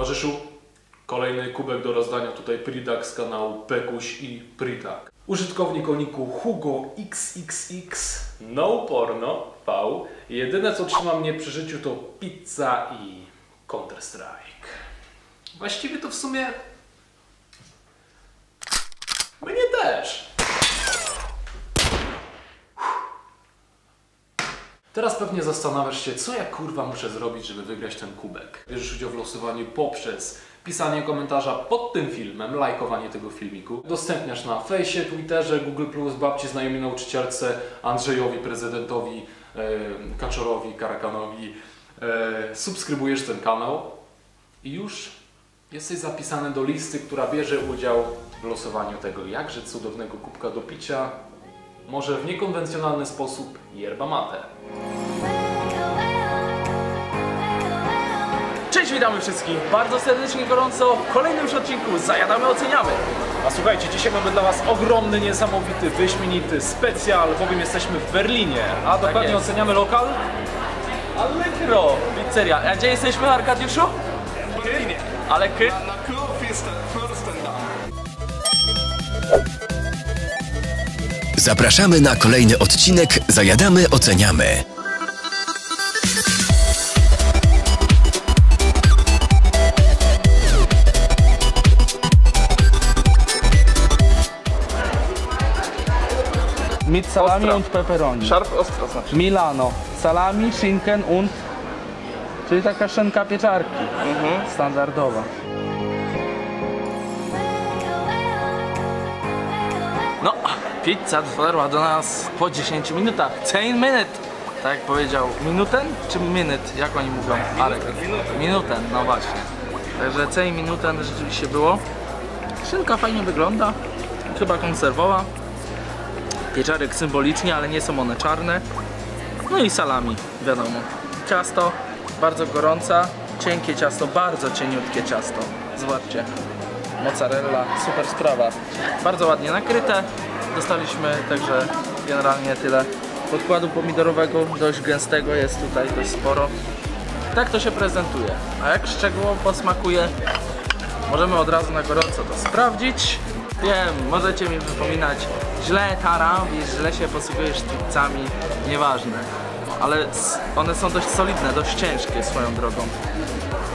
Towarzyszu, kolejny kubek do rozdania tutaj Pridak z kanału Pekuś i Pritak. Użytkownik o niku Hugo XXX No Porno V. Jedyne co trzyma mnie przy życiu to pizza i Counter Strike. Właściwie to w sumie mnie też. Teraz pewnie zastanawiasz się, co ja kurwa muszę zrobić, żeby wygrać ten kubek. Bierzesz udział w losowaniu poprzez pisanie komentarza pod tym filmem, lajkowanie tego filmiku. Udostępniasz na fejsie, Twitterze, Google+, babci, znajomi nauczycielce, Andrzejowi, prezydentowi, e, Kaczorowi, Karakanowi. E, subskrybujesz ten kanał i już jesteś zapisany do listy, która bierze udział w losowaniu tego jakże cudownego kubka do picia, może w niekonwencjonalny sposób yerba mate. Cześć, witamy wszystkich bardzo serdecznie, gorąco w kolejnym już odcinku Zajadamy, Oceniamy. A słuchajcie, dzisiaj mamy dla Was ogromny, niesamowity, wyśmienity specjal, bowiem jesteśmy w Berlinie, a dokładnie jest. oceniamy lokal Allegro, pizzeria. A gdzie jesteśmy, Arkadiuszu? Berlinie. Ale ky... Na Fürstendamm. Zapraszamy na kolejny odcinek Zajadamy, oceniamy. Mit Salami Ostra. und Pepperoni. Szarp ostro znaczy. Milano. Salami, Schinken und... Czyli taka szynka pieczarki. Mhm. Standardowa. No, pizza dotarła do nas po 10 minutach. 10 minut! Tak jak powiedział. Minuten czy minut? Jak oni mówią? Arek. Minuten, no właśnie. Także 10 minuten rzeczywiście było. Szynka fajnie wygląda. Chyba konserwowa. Pieczarek symbolicznie, ale nie są one czarne. No i salami, wiadomo. Ciasto bardzo gorąca, cienkie ciasto, bardzo cieniutkie ciasto. Zobaczcie. Mozzarella, super sprawa. Bardzo ładnie nakryte. Dostaliśmy także generalnie tyle podkładu pomidorowego, dość gęstego jest tutaj dość sporo. Tak to się prezentuje. A jak szczegółowo posmakuje, możemy od razu na gorąco to sprawdzić. Wiem, możecie mi wypominać, źle tara, robisz, źle się posługujesz pizzami, nieważne. Ale one są dość solidne, dość ciężkie swoją drogą.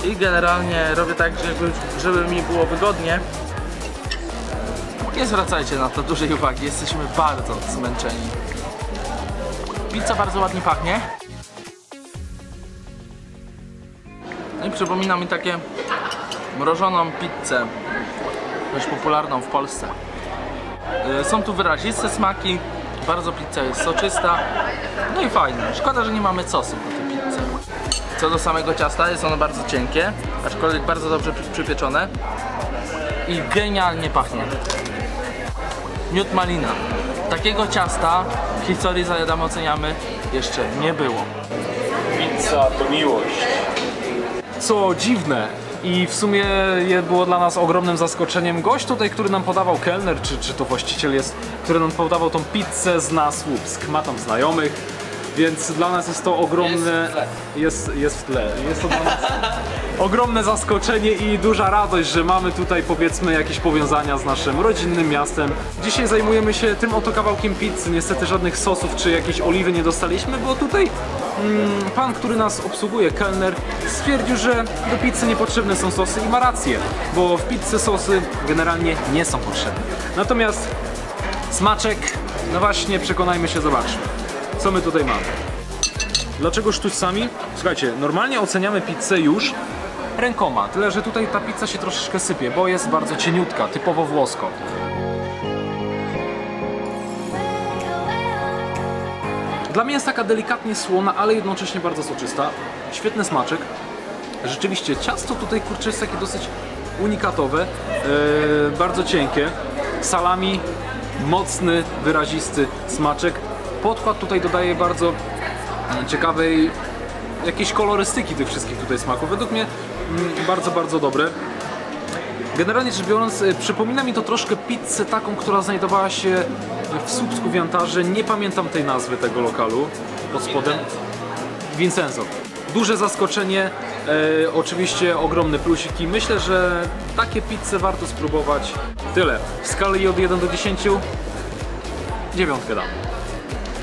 I generalnie robię tak, żeby, żeby mi było wygodnie. Nie zwracajcie na to dużej uwagi, jesteśmy bardzo zmęczeni. Pizza bardzo ładnie pachnie. No i przypomina mi takie mrożoną pizzę, dość popularną w Polsce. Y, Są tu wyraziste smaki, bardzo pizza jest soczysta, no i fajne. Szkoda, że nie mamy sosu po tej pizzy. Co do samego ciasta, jest ono bardzo cienkie, aczkolwiek bardzo dobrze przy- przypieczone i genialnie pachnie. Miód malina. Takiego ciasta w historii zajadamy, oceniamy jeszcze nie było. Pizza to miłość. Co dziwne i w sumie je było dla nas ogromnym zaskoczeniem gość tutaj, który nam podawał kelner, czy, czy to właściciel jest, który nam podawał tą pizzę z nas Łupsk. Ma tam znajomych, więc dla nas jest to ogromne... Jest, jest w tle. Jest to dla nas ogromne zaskoczenie i duża radość, że mamy tutaj powiedzmy jakieś powiązania z naszym rodzinnym miastem. Dzisiaj zajmujemy się tym oto kawałkiem pizzy. Niestety żadnych sosów czy jakiejś oliwy nie dostaliśmy, bo tutaj mm, pan, który nas obsługuje, kelner, stwierdził, że do pizzy niepotrzebne są sosy i ma rację, bo w pizzy sosy generalnie nie są potrzebne. Natomiast smaczek, no właśnie przekonajmy się, zobaczmy. Co my tutaj mamy? Dlaczego sztućcami? Słuchajcie, normalnie oceniamy pizzę już rękoma, tyle że tutaj ta pizza się troszeczkę sypie, bo jest bardzo cieniutka, typowo włosko. Dla mnie jest taka delikatnie słona, ale jednocześnie bardzo soczysta. Świetny smaczek. Rzeczywiście ciasto tutaj kurczę jest takie dosyć unikatowe, yy, bardzo cienkie. Salami, mocny, wyrazisty smaczek. Podkład tutaj dodaje bardzo mm, ciekawej jakiejś kolorystyki tych wszystkich tutaj smaków. Według mnie mm, bardzo, bardzo dobre. Generalnie rzecz biorąc, y, przypomina mi to troszkę pizzę taką, która znajdowała się w Słupsku w Jantarze. Nie pamiętam tej nazwy tego lokalu pod spodem. Vincenzo. Duże zaskoczenie, E, oczywiście ogromne plusiki. Myślę, że takie pizze warto spróbować. Tyle. W skali od 1 do 10 dziewiątkę dam.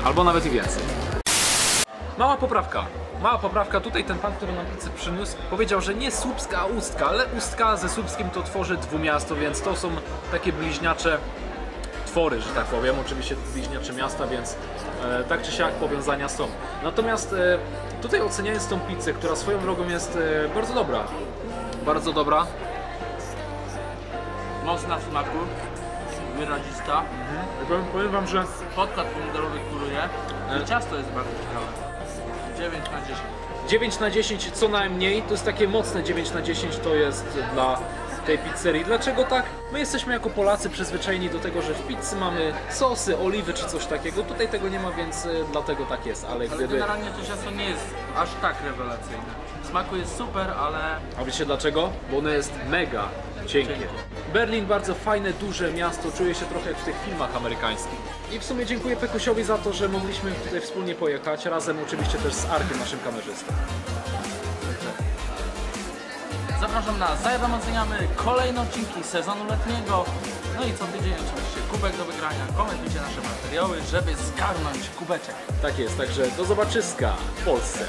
Albo nawet i więcej. Mała poprawka. Mała poprawka. Tutaj ten pan, który nam pizzę przyniósł, powiedział, że nie słupska, a ustka, ale ustka ze słupskim to tworzy dwumiasto, więc to są takie bliźniacze twory, że tak powiem. Oczywiście bliźniacze miasta, więc e, tak czy siak powiązania są. Natomiast e, tutaj oceniając tą pizzę, która swoją drogą jest e, bardzo dobra. Bardzo dobra. Mocna w smaku, wyrazista. Powiem, powiem wam, że Podkład pomidorowy kuruje i ciasto jest bardzo ciekawe. 9 na 10. 9 na 10 co najmniej, to jest takie mocne 9 na 10 to jest dla tej pizzerii. Dlaczego tak? My jesteśmy jako Polacy przyzwyczajeni do tego, że w pizzy mamy sosy, oliwy czy coś takiego. Tutaj tego nie ma, więc y, dlatego tak jest, ale Ale gdyby... generalnie to ciasto nie jest aż tak rewelacyjne. W smaku jest super, ale A wiecie dlaczego? Bo ono jest mega cienkie. Berlin bardzo fajne, duże miasto, czuję się trochę jak w tych filmach amerykańskich. I w sumie dziękuję Pekusiowi za to, że mogliśmy tutaj wspólnie pojechać, razem oczywiście też z Arkiem, naszym kamerzystą. zapraszam na Zajadam Oceniamy kolejne odcinki sezonu letniego. No i co tydzień oczywiście kubek do wygrania. Komentujcie nasze materiały, żeby zgarnąć kubeczek. Tak jest, także do zobaczyska w Polsce.